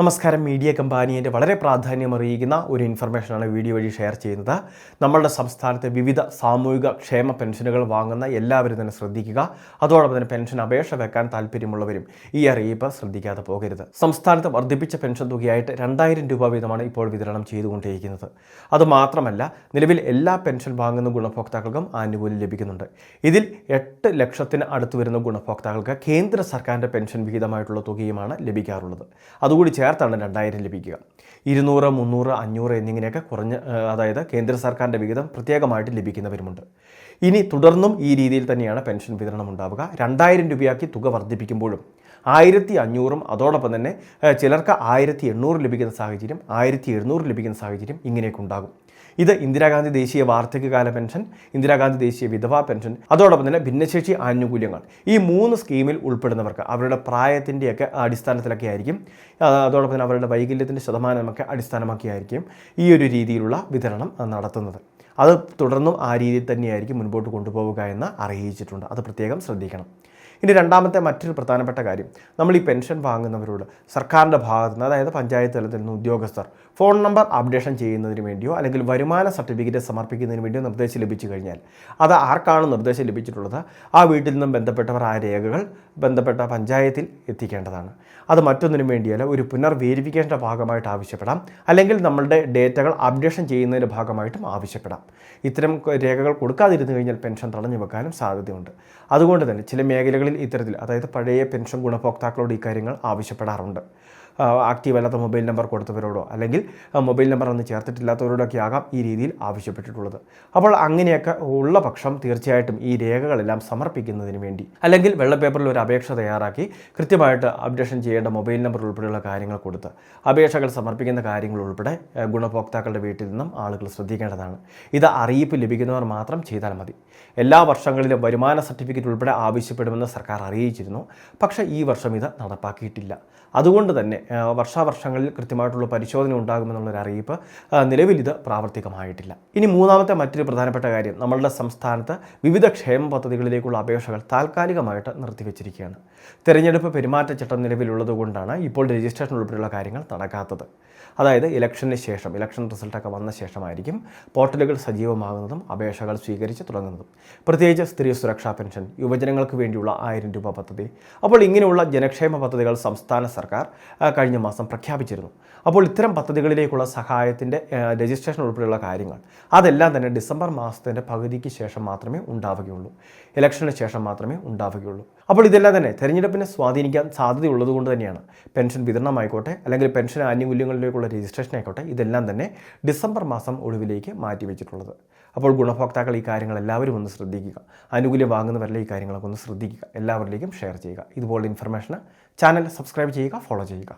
നമസ്കാരം. മീഡിയ കമ്പാനിയന്റെ വളരെ പ്രാധാന്യം അറിയിക്കുന്ന ഒരു ഇൻഫർമേഷനാണ് വീഡിയോ വഴി ഷെയർ ചെയ്യുന്നത്. നമ്മളുടെ സംസ്ഥാനത്തെ വിവിധ സാമൂഹിക ക്ഷേമ പെൻഷനുകൾ വാങ്ങുന്ന എല്ലാവരും തന്നെ ശ്രദ്ധിക്കുക. അതോടൊപ്പം തന്നെ പെൻഷൻ അപേക്ഷ വെക്കാൻ താല്പര്യമുള്ളവരും ഈ അറിയിപ്പ് ശ്രദ്ധിക്കാതെ പോകരുത്. സംസ്ഥാനത്ത് വർദ്ധിപ്പിച്ച പെൻഷൻ തുകയായിട്ട് രണ്ടായിരം രൂപ വീതമാണ് ഇപ്പോൾ വിതരണം ചെയ്തുകൊണ്ടിരിക്കുന്നത് അതുമാത്രമല്ല നിലവിൽ എല്ലാ പെൻഷൻ വാങ്ങുന്ന ഗുണഭോക്താക്കൾക്കും ആനുകൂല്യം ലഭിക്കുന്നുണ്ട്. ഇതിൽ എട്ട് ലക്ഷത്തിന് അടുത്ത് വരുന്ന ഗുണഭോക്താക്കൾക്ക് കേന്ദ്ര സർക്കാരിന്റെ പെൻഷൻ വിഹിതമായിട്ടുള്ള തുകയുമാണ് ലഭിക്കാറുള്ളത്. അതുകൂടി ചേർത്താണ് രണ്ടായിരം ലഭിക്കുക. ഇരുന്നൂറ് മുന്നൂറ് അഞ്ഞൂറ് എന്നിങ്ങനെയൊക്കെ കുറഞ്ഞ് അതായത് കേന്ദ്ര സർക്കാരിന്റെ വിഹിതം പ്രത്യേകമായിട്ട് ലഭിക്കുന്നവരുമുണ്ട്. ഇനി തുടർന്നും ഈ രീതിയിൽ തന്നെയാണ് പെൻഷൻ വിതരണം ഉണ്ടാവുക. രണ്ടായിരം രൂപയാക്കി തുക വർദ്ധിപ്പിക്കുമ്പോഴും ആയിരത്തി അഞ്ഞൂറും അതോടൊപ്പം തന്നെ ചിലർക്ക് ആയിരത്തി എണ്ണൂറ് ലഭിക്കുന്ന സാഹചര്യം ആയിരത്തി എഴുന്നൂറ് ലഭിക്കുന്ന സാഹചര്യം ഇങ്ങനെയൊക്കെ ഉണ്ടാകും. ഇത് ഇന്ദിരാഗാന്ധി ദേശീയ വാർദ്ധക്യകാല പെൻഷൻ ഇന്ദിരാഗാന്ധി ദേശീയ വിധവാ പെൻഷൻ അതോടൊപ്പം തന്നെ ഭിന്നശേഷി ആനുകൂല്യങ്ങൾ. ഈ മൂന്ന് സ്കീമിൽ ഉൾപ്പെടുന്നവർക്ക് അവരുടെ പ്രായത്തിന്റെയൊക്കെ അടിസ്ഥാനത്തിലൊക്കെ ആയിരിക്കും അതോടൊപ്പം തന്നെ അവരുടെ വൈകല്യത്തിന്റെ ശതമാനമൊക്കെ അടിസ്ഥാനമാക്കിയായിരിക്കും ഈ ഒരു രീതിയിലുള്ള വിതരണം നടത്തുന്നത്. അത് തുടർന്നും ആ രീതിയിൽ തന്നെയായിരിക്കും മുൻപോട്ട് കൊണ്ടുപോവുക എന്ന് അറിയിച്ചിട്ടുണ്ട്. അത് പ്രത്യേകം ശ്രദ്ധിക്കണം. ഇനി രണ്ടാമത്തെ മറ്റൊരു പ്രധാനപ്പെട്ട കാര്യം. നമ്മൾ ഈ പെൻഷൻ വാങ്ങുന്നവരോട് സർക്കാരിന്റെ ഭാഗത്തുനിന്ന് അതായത് പഞ്ചായത്ത് തലത്തിൽ നിന്ന് ഉദ്യോഗസ്ഥർ ഫോൺ നമ്പർ അപ്ഡേഷൻ ചെയ്യുന്നതിന് വേണ്ടിയോ അല്ലെങ്കിൽ വരുമാന സർട്ടിഫിക്കറ്റ് സമർപ്പിക്കുന്നതിന് വേണ്ടിയോ നിർദ്ദേശം ലഭിച്ചു കഴിഞ്ഞാൽ അത് ആർക്കാണ് നിർദ്ദേശം ലഭിച്ചിട്ടുള്ളത്? ആ വീട്ടിൽ നിന്നും ബന്ധപ്പെട്ടവർ ആ രേഖകൾ ബന്ധപ്പെട്ട പഞ്ചായത്തിൽ എത്തിക്കേണ്ടതാണ്. അത് മറ്റൊന്നിനും വേണ്ടിയല്ല ഒരു പുനർ വേരിഫിക്കേഷന്റെ ഭാഗമായിട്ട് ആവശ്യപ്പെടാം അല്ലെങ്കിൽ നമ്മളുടെ ഡേറ്റകൾ അപ്ഡേഷൻ ചെയ്യുന്നതിന്റെ ഭാഗമായിട്ടും ആവശ്യപ്പെടാം. ഇത്തരം രേഖകൾ കൊടുക്കാതിരുന്നു കഴിഞ്ഞാൽ പെൻഷൻ തടഞ്ഞു വെക്കാനും സാധ്യതയുണ്ട്. അതുകൊണ്ട് തന്നെ ചില മേഖലകളിൽ ഇത്തരത്തിൽ അതായത് പഴയ പെൻഷൻ ഗുണഭോക്താക്കളോട് ഈ കാര്യങ്ങൾ ആവശ്യപ്പെടാറുണ്ട്. ആക്റ്റീവ് അല്ലാത്ത മൊബൈൽ നമ്പർ കൊടുത്തവരോടോ അല്ലെങ്കിൽ മൊബൈൽ നമ്പർ ഒന്നും ചേർത്തിട്ടില്ലാത്തവരോടൊക്കെ ആകാം ഈ രീതിയിൽ ആവശ്യപ്പെട്ടിട്ടുള്ളത്. അപ്പോൾ അങ്ങനെയൊക്കെ ഉള്ള പക്ഷം തീർച്ചയായിട്ടും ഈ രേഖകളെല്ലാം സമർപ്പിക്കുന്നതിന് വേണ്ടി അല്ലെങ്കിൽ വെള്ളപ്പേപ്പറിൽ ഒരു അപേക്ഷ തയ്യാറാക്കി കൃത്യമായിട്ട് അപ്ഡേഷൻ ചെയ്യേണ്ട മൊബൈൽ നമ്പർ ഉൾപ്പെടെയുള്ള കാര്യങ്ങൾ കൊടുത്ത് അപേക്ഷകൾ സമർപ്പിക്കുന്ന കാര്യങ്ങൾ ഉൾപ്പെടെ ഗുണഭോക്താക്കളുടെ വീട്ടിൽ നിന്നും ആളുകൾ ശ്രദ്ധിക്കേണ്ടതാണ്. ഇത് അറിയിപ്പ് ലഭിക്കുന്നവർ മാത്രം ചെയ്താൽ മതി. എല്ലാ വർഷങ്ങളിലും വരുമാന സർട്ടിഫിക്കറ്റ് ഉൾപ്പെടെ ആവശ്യപ്പെടുമെന്ന് സർക്കാർ അറിയിച്ചിരുന്നു. പക്ഷേ ഈ വർഷം ഇത് നടപ്പാക്കിയിട്ടില്ല. അതുകൊണ്ട് തന്നെ വർഷാവർഷങ്ങളിൽ കൃത്യമായിട്ടുള്ള പരിശോധന ഉണ്ടാകുമെന്നുള്ളൊരു അറിയിപ്പ് നിലവിൽ ഇത് പ്രാവർത്തികമായിട്ടില്ല. ഇനി മൂന്നാമത്തെ മറ്റൊരു പ്രധാനപ്പെട്ട കാര്യം നമ്മളുടെ സംസ്ഥാനത്ത് വിവിധ ക്ഷേമ പദ്ധതികളിലേക്കുള്ള അപേക്ഷകൾ താൽക്കാലികമായിട്ട് നിർത്തിവെച്ചിരിക്കുകയാണ്. തെരഞ്ഞെടുപ്പ് പെരുമാറ്റച്ചട്ടം നിലവിലുള്ളതുകൊണ്ടാണ് ഇപ്പോൾ രജിസ്ട്രേഷൻ ഉൾപ്പെടെയുള്ള കാര്യങ്ങൾ നടക്കാത്തത്. അതായത് ഇലക്ഷന് ശേഷം ഇലക്ഷൻ റിസൾട്ടൊക്കെ വന്ന ശേഷമായിരിക്കും പോർട്ടലുകൾ സജീവമാകുന്നതും അപേക്ഷകൾ സ്വീകരിച്ച് തുടങ്ങുന്നതും. പ്രത്യേകിച്ച് സ്ത്രീ സുരക്ഷാ പെൻഷൻ യുവജനങ്ങൾക്ക് വേണ്ടിയുള്ള ആയിരം രൂപ പദ്ധതി. അപ്പോൾ ഇങ്ങനെയുള്ള ജനക്ഷേമ പദ്ധതികൾ സംസ്ഥാന സർക്കാർ കഴിഞ്ഞ മാസം പ്രഖ്യാപിച്ചിരുന്നു. അപ്പോൾ ഇത്തരം പദ്ധതികളിലേക്കുള്ള സഹായത്തിന്റെ രജിസ്ട്രേഷൻ ഉൾപ്പെടെയുള്ള കാര്യങ്ങൾ. അതെല്ലാം തന്നെ ഡിസംബർ മാസത്തിന്റെ പകുതിക്ക് ശേഷം മാത്രമേ ഉണ്ടാവുകയുള്ളൂ. ഇലക്ഷന് ശേഷം മാത്രമേ ഉണ്ടാവുകയുള്ളൂ. അപ്പോൾ ഇതെല്ലാം തന്നെ തെരഞ്ഞെടുപ്പിനെ സ്വാധീനിക്കാൻ സാധ്യതയുള്ളത് കൊണ്ട് തന്നെയാണ്. പെൻഷൻ വിതരണമായിക്കോട്ടെ അല്ലെങ്കിൽ പെൻഷൻ ആനുകൂല്യങ്ങളിലേക്കുള്ള രജിസ്ട്രേഷൻ ആയിക്കോട്ടെ ഇതെല്ലാം തന്നെ ഡിസംബർ മാസം ഒടുവിലേക്ക് മാറ്റിവെച്ചിട്ടുള്ളത്. അപ്പോൾ ഗുണഭോക്താക്കൾ ഈ കാര്യങ്ങൾ എല്ലാവരും ഒന്ന് ശ്രദ്ധിക്കുക. ആനുകൂല്യം വാങ്ങുന്നവരിലെ ഈ കാര്യങ്ങളൊക്കെ ഒന്ന് ശ്രദ്ധിക്കുക. എല്ലാവരിലേക്കും ഷെയർ ചെയ്യുക. ഇതുപോലുള്ള ഇൻഫർമേഷന് ചാനൽ സബ്സ്ക്രൈബ് ചെയ്യുക ഫോളോ ചെയ്യുക.